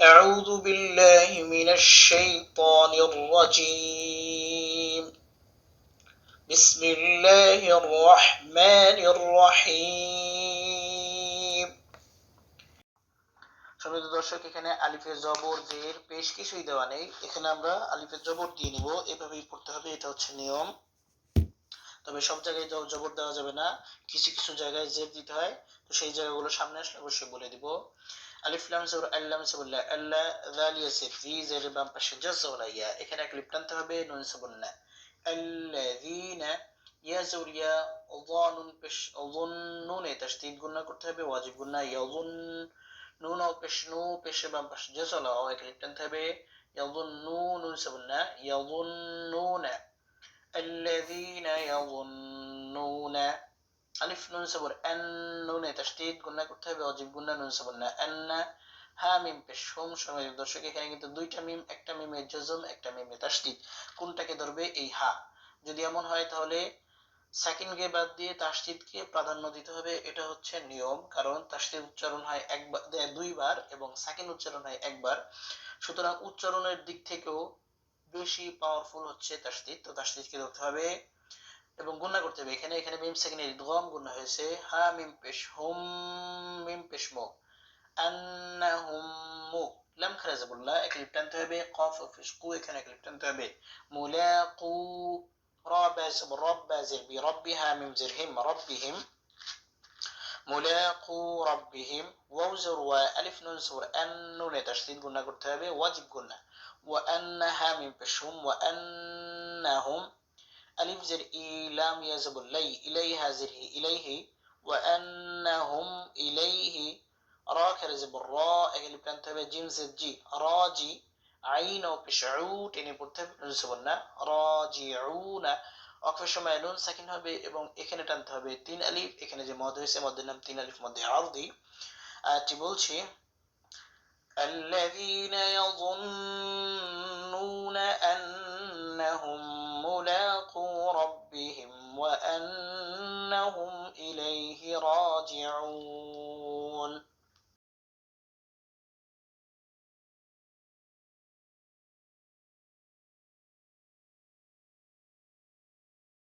أعوذ بالله من الشيطان الرجيم بسم الله الرحمن الرحيم সম্মানিত দর্শক এখানে আলিফের জবর জের বেশ কিছুই দেওয়া নেই এখানে আমরা আলিফের জবর দিয়ে নিব এভাবেই পড়তে হবে এটা হচ্ছে নিয়ম তবে সব জায়গায় জবর দেওয়া যাবে না। কিছু কিছু জায়গায় জের দিতে হয়। তো সেই জায়গাগুলো সামনে আসলে অবশ্যই বলে দিব। আলিফ, লাম আল্লাম জাল ইয়াসির জি জের, বাম পাশে এখানে এক লিপ হবে, নুন সাবুল্লাহ আল্লাযীনা ইয়া জবর ইয়া যানুন পেশ যুন্নুনে তাসদীদ গুণা করতে হবে, ওয়াজিব গুণা ইয়াযুন, নুন ও পেশ, নু, পেশে বাম পাশে ও এক লিপ হবে। ইয়াযুন্নু নুন সাবুল্লাহ ইয়াযুন্নুনা الذين يظنون আলিফ নুন সবর আন নুনে তাসদীদ গুণা করতে হবে অজীব গুণা নুন সবর না আন্না হা মিম পেশ হোম সময় দর্শক এখানে কিন্তু দুইটা মিম একটা মিমে জজম একটা মিমে তাসদীদ কোনটাকে ধরবে এই হা যদি এমন হয় তাহলে সাকিনকে বাদ দিয়ে তাসদীদকে প্রাধান্য দিতে হবে এটা হচ্ছে নিয়ম কারণ তাসদীদ উচ্চারণ হয় একবার দুইবার এবং সাকিন উচ্চারণ হয় একবার সুতরাং উচ্চারণের দিক থেকেও বেশি পাওয়ারফুল হচ্ছে তাসদীদ তো তাসদীদকে ধরতে হবে। এবং গুণা করতে হবে। এখানে এখানে মিম সেকেন্ডের ইদগাম গুণা হয়েছে, হা মিম পেশ, হুম মিম পেশ মো আন্নাহুম মু লাম খারাজাবুল্লাহ এক লিপ টানতে হবে, কফ ও পেশ কু এখানে এক লিপ টানতে হবে। মুলাকু রাবাজ রাব্বাজির বি রাব্বিহা মিম জিরহিম, রাব্বিহিম। মুলাকু রাব্বিহিম, ওয়াও জর ওয়া আলিফ নুন সুর আন নুনে তাসদীদ গুণা করতে হবে, ওয়াজিব গুণা ওয়া আন্নাহা মিম পেশ হুম ওয়া আন্নাহুম ألف زر إيلام يزب اللي إليها زره إليه وأنهم إليه را كرزب الراء اللي كانت جيم زد جي راجي عين وبشعو টেনে পড়তে হবে নুন সবন্না রাজিউন অক্ষর সময় নুন সাকিন হবে এবং এখানে টানতে হবে তিন আলিফ এখানে যে মদ হয়েছে মদের নাম তিন আলিফ মধ্যে আরদি আয়াতটি বলছি الذين يظنون أنهم ملاقو ربهم وأنهم إليه راجعون.